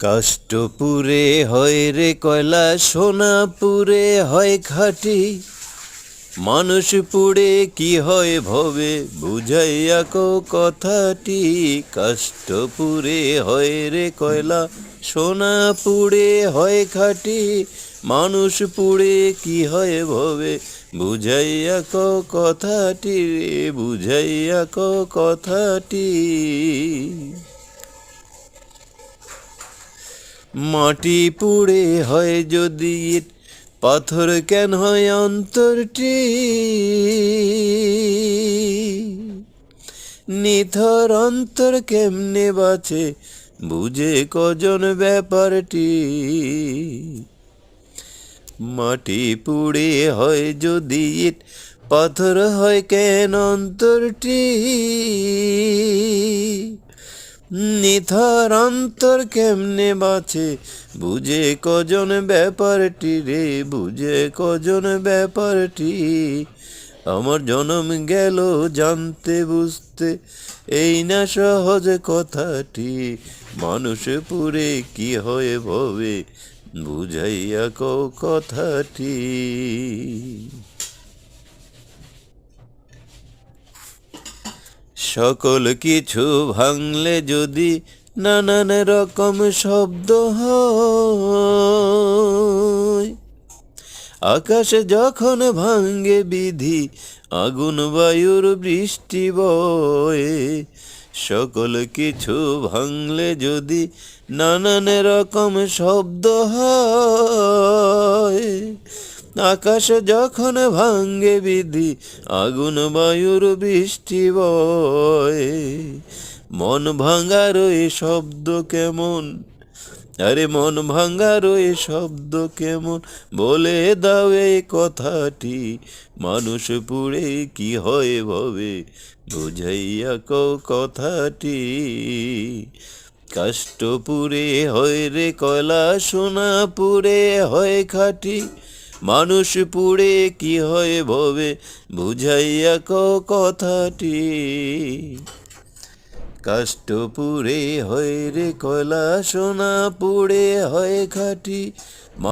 কাষ্টপুরে হয় রে কয়লা সোনাপুরে হয় খাটি। মানুষ পুড়ে কি হয় ভবে বুঝাইয়া কো কথাটি। কাষ্টপুরে হয় রে কয়লা সোনাপুরে হয় খাটি। মানুষ পুড়ে কি হয় ভবে বুঝাইয়া কো কথাটি রে বুঝাইয়া কো কথাটি। মাটি পুড়ে হয় যদি পাথর কেন হয় অন্তরটি? নিথর অন্তর কেমনে বাঁচে, বুঝে কজন ব্যাপারটি? মাটি পুড়ে হয় যদি পাথর হয় কেন অন্তরটি? নিথর অন্তর কেমনে বাঁচে? বুঝে কজন ব্যাপারটি রে, বুঝে কজন ব্যাপারটি? আমার জনম গেল জানতে বুঝতে, এই না সহজ কথাটি। মানুষ পুরে কি হয়ে ভবে, বুঝাইয়া কথাটি। সকল কিছু ভাঙলে যদি নানান রকম শব্দ হয়। আকাশে যখন ভাঙ্গে বিধি, আগুন, বায়ুর বৃষ্টি বয়ে। সকল কিছু ভাঙলে যদি নানান রকম শব্দ হয় আকাশে যখন ভাঙ্গে বিধি, আগুন বায়ুর বৃষ্টি বয়। মন ভাঙার এ শব্দ কেমন? আরে মন ভাঙার এ শব্দ কেমন? বলে দাও এই কথাটি, মানুষ পুড়ে কি হয় ভবে? বুঝাইয়া কো কথাটি। কাষ্টপুরে হয় রে কয়লা সোনা সোনাপুরে হয় খাটি। মানুষ পুড়ে কি হয় ভবে, বুঝাইয়া ক কথাটি। কাষ্টপুরে হয় রে কলা সোনা, পুড়ে হয় খাটি।